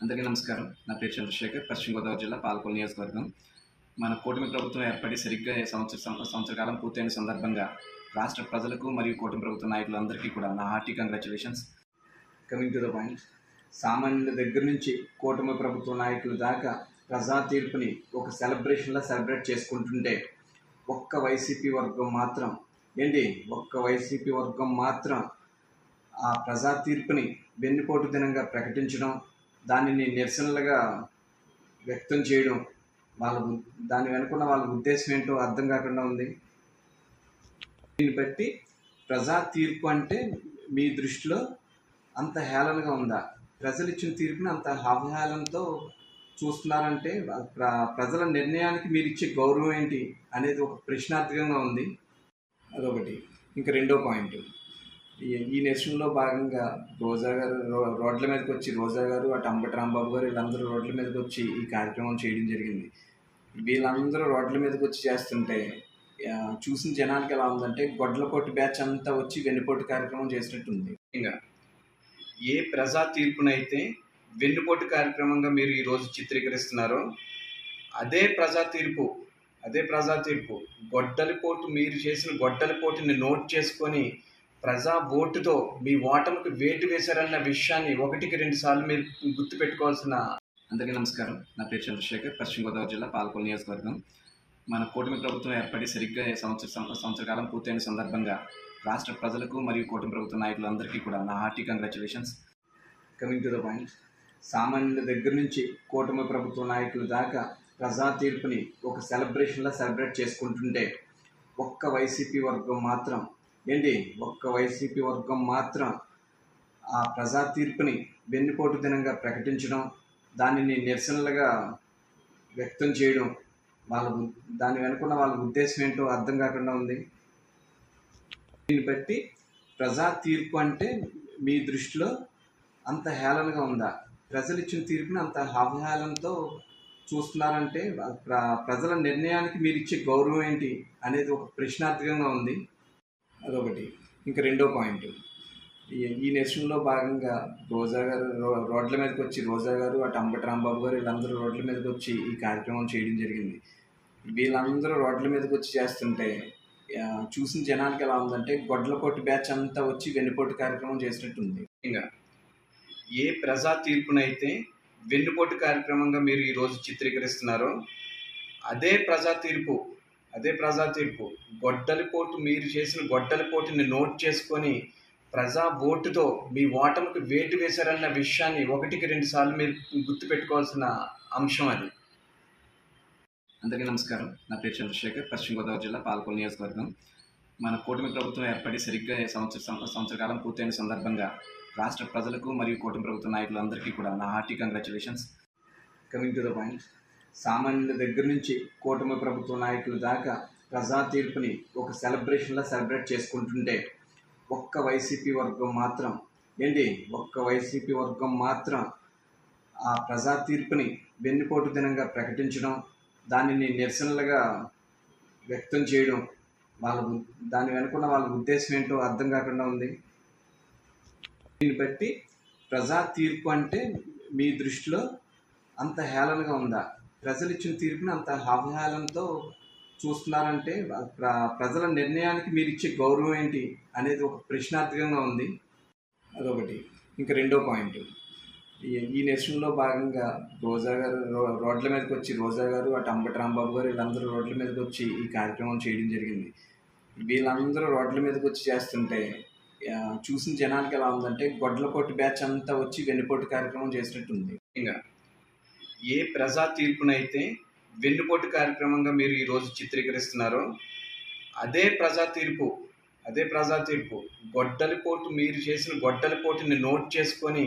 అందరికీ నమస్కారం. నా పేరు చంద్రశేఖర్ పశ్చిమ గోదావరి జిల్లా పాలకొల్ నియోజకవర్గం. మన కూటమి ప్రభుత్వం ఏర్పడి సరిగ్గా సంవత్సర సంవత్సర కాలం పూర్తయిన సందర్భంగా రాష్ట్ర ప్రజలకు మరియు కూటమి ప్రభుత్వ నాయకులందరికీ కూడా నా hearty congratulations. Coming to the point సామాన్యుల దగ్గర నుంచి కూటమి ప్రభుత్వ నాయకుల దాకా ప్రజా తీర్పుని ఒక సెలబ్రేషన్లా సెలబ్రేట్ చేసుకుంటుంటే ఒక్క వైసీపీ వర్గం మాత్రం ఏంటి? ఒక్క వైసీపీ వర్గం మాత్రం ఆ ప్రజా తీర్పుని వెన్నుపోటు దినంగా ప్రకటించడం దానిని నిరసనలుగా వ్యక్తం చేయడం వాళ్ళ దాని వెనుకున్న వాళ్ళ ఉద్దేశం ఏంటో అర్థం కాకుండా ఉంది. దీన్ని బట్టి ప్రజా తీర్పు అంటే మీ దృష్టిలో అంత హేళనగా ఉందా? ప్రజలు ఇచ్చిన తీర్పుని అంత అవహేళనతో చూస్తున్నారంటే ప్ర ప్రజల నిర్ణయానికి మీరు ఇచ్చే గౌరవం ఏంటి అనేది ఒక ప్రశ్నార్థకంగా ఉంది. అదొకటి. ఇంకా రెండో పాయింట్. ఈ ఈ నేషన్లో భాగంగా రోజా గారు రో- రోడ్ల మీదకి వచ్చి రోజా గారు అటు అంబటి రాంబాబు గారు వీళ్ళందరూ రోడ్ల మీదకి వచ్చి ఈ కార్యక్రమం చేయడం జరిగింది. వీళ్ళందరూ రోడ్ల మీదకి వచ్చి చేస్తుంటే చూసిన జనానికి ఎలా ఉందంటే గొడ్లపోటు బ్యాచ్ అంతా వచ్చి వెన్నుపోటు కార్యక్రమం చేసినట్టుంది. ఇంకా ఏ ప్రజా తీర్పునైతే వెన్నుపోటు కార్యక్రమంగా మీరు ఈరోజు చిత్రీకరిస్తున్నారో అదే ప్రజా తీర్పు అదే ప్రజా తీర్పు. గొడ్డలిపోటు మీరు చేసిన గొడ్డలిపోటుని నోట్ చేసుకొని ప్రజా ఓటుతో మీ ఓటమికి వేటు వేశారన్న విషయాన్ని ఒకటికి రెండు సార్లు మీరు గుర్తుపెట్టుకోవాల్సిన అందరికీ నమస్కారం. నా పేరు చంద్రశేఖర్ పశ్చిమ గోదావరి జిల్లా పాలకొల్ నియోజకవర్గం. మన కూటమి ప్రభుత్వం ఏర్పడి సరిగ్గా సంవత్సర సంవత్సర కాలం పూర్తయిన సందర్భంగా రాష్ట్ర ప్రజలకు మరియు కూటమి ప్రభుత్వ నాయకులందరికీ కూడా నా hearty congratulations. Coming to the point సామాన్యుల దగ్గర నుంచి కూటమి ప్రభుత్వ నాయకుల దాకా ప్రజా తీర్పుని ఒక సెలబ్రేషన్లా సెలబ్రేట్ చేసుకుంటుంటే ఒక్క వైసీపీ వర్గం మాత్రం ఏంటి? ఒక్క వైసీపీ వర్గం మాత్రం ఆ ప్రజా తీర్పుని వెన్నుపోటు దినంగా ప్రకటించడం దానిని నిరసనలుగా వ్యక్తం చేయడం వాళ్ళ దాని వెనుకున్న వాళ్ళ ఉద్దేశం ఏంటో అర్థం కాకుండా ఉంది. దీన్ని బట్టి ప్రజా తీర్పు అంటే మీ దృష్టిలో అంత హేళనగా ఉందా? ప్రజలు ఇచ్చిన తీర్పుని అంత అవహేళనతో చూస్తున్నారంటే ప్ర ప్రజల నిర్ణయానికి మీరు ఇచ్చే గౌరవం ఏంటి అనేది ఒక ప్రశ్నార్థకంగా ఉంది. అదొకటి. ఇంకా రెండో పాయింట్. ఈ ఈ నేషన్లో భాగంగా రోజా గారు రో- రోడ్ల మీదకి వచ్చి రోజా గారు అటు అంబటి రాంబాబు గారు వీళ్ళందరూ రోడ్ల మీదకి వచ్చి ఈ కార్యక్రమం చేయడం జరిగింది. వీళ్ళందరూ రోడ్ల మీదకి వచ్చి చేస్తుంటే చూసిన జనానికి ఎలా ఉందంటే గొడ్లపోటు బ్యాచ్ అంతా వచ్చి వెన్నుపోటు కార్యక్రమం చేసినట్టుంది. ఇంకా ఏ ప్రజా తీర్పునైతే వెన్నుపోటు కార్యక్రమంగా మీరు ఈరోజు చిత్రీకరిస్తున్నారో అదే ప్రజా తీర్పు అదే ప్రజా తీర్పు. గొడ్డలిపోటు మీరు చేసిన గొడ్డలిపోటుని నోట్ చేసుకొని ప్రజా ఓటుతో మీ ఓటమికి వేటు వేశారన్న విషయాన్ని ఒకటికి రెండు సార్లు మీరు గుర్తుపెట్టుకోవాల్సిన అంశం అది. అందరికీ నమస్కారం. నా పేరు చంద్రశేఖర్ పశ్చిమ గోదావరి జిల్లా పాలకొల్ నియోజకవర్గం. మన కూటమి ప్రభుత్వం ఏర్పడి సరిగ్గా సంవత్సర సంవత్సర కాలం పూర్తయిన సందర్భంగా రాష్ట్ర ప్రజలకు మరియు కూటమి ప్రభుత్వ నాయకులందరికీ కూడా నా hearty congratulations. Coming to the point సామాన్యుల దగ్గర నుంచి కూటమి ప్రభుత్వ నాయకుల దాకా ప్రజా తీర్పుని ఒక సెలబ్రేషన్లా సెలబ్రేట్ చేసుకుంటుంటే ఒక్క వైసీపీ వర్గం మాత్రం ఏంటి? ఒక్క వైసీపీ వర్గం మాత్రం ఆ ప్రజా తీర్పుని వెన్నుపోటు దినంగా ప్రకటించడం దానిని నిరసనలుగా వ్యక్తం చేయడం వాళ్ళ దాని వెనుకున్న వాళ్ళ ఉద్దేశం ఏంటో అర్థం కాకుండా ఉంది. దీన్ని బట్టి ప్రజా తీర్పు అంటే మీ దృష్టిలో అంత హేళనగా ఉందా? ప్రజలు ఇచ్చిన తీర్పుని అంత హావహాలంతో చూస్తున్నారంటే ప్రజల నిర్ణయానికి మీరు ఇచ్చే గౌరవం ఏంటి అనేది ఒక ప్రశ్నార్థకంగా ఉంది. అదొకటి. ఇంకా రెండో పాయింట్. ఈ ఈ నేషన్లో భాగంగా రోజా గారు రో- రోడ్ల మీదకి వచ్చి రోజా గారు అటు అంబటి రాంబాబు గారు వీళ్ళందరూ రోడ్ల మీదకి వచ్చి ఈ కార్యక్రమం చేయడం జరిగింది. వీళ్ళందరూ రోడ్ల మీదకి వచ్చి చేస్తుంటే చూసిన జనానికి ఎలా ఉందంటే గొడ్లపోటు బ్యాచ్ అంతా వచ్చి వెన్నుపోటు కార్యక్రమం చేసినట్టుంది. ఇంకా ఏ ప్రజా తీర్పునైతే వెన్నుపోటు కార్యక్రమంగా మీరు ఈరోజు చిత్రీకరిస్తున్నారో అదే ప్రజా తీర్పు అదే ప్రజా తీర్పు. గొడ్డలిపోటు మీరు చేసిన గొడ్డలిపోటుని నోట్ చేసుకొని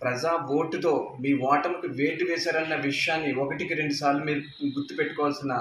ప్రజా ఓటుతో మీ ఓటమికి వేటు వేశారన్న విషయాన్ని ఒకటికి రెండు సార్లు మీరు గుర్తుపెట్టుకోవాల్సిన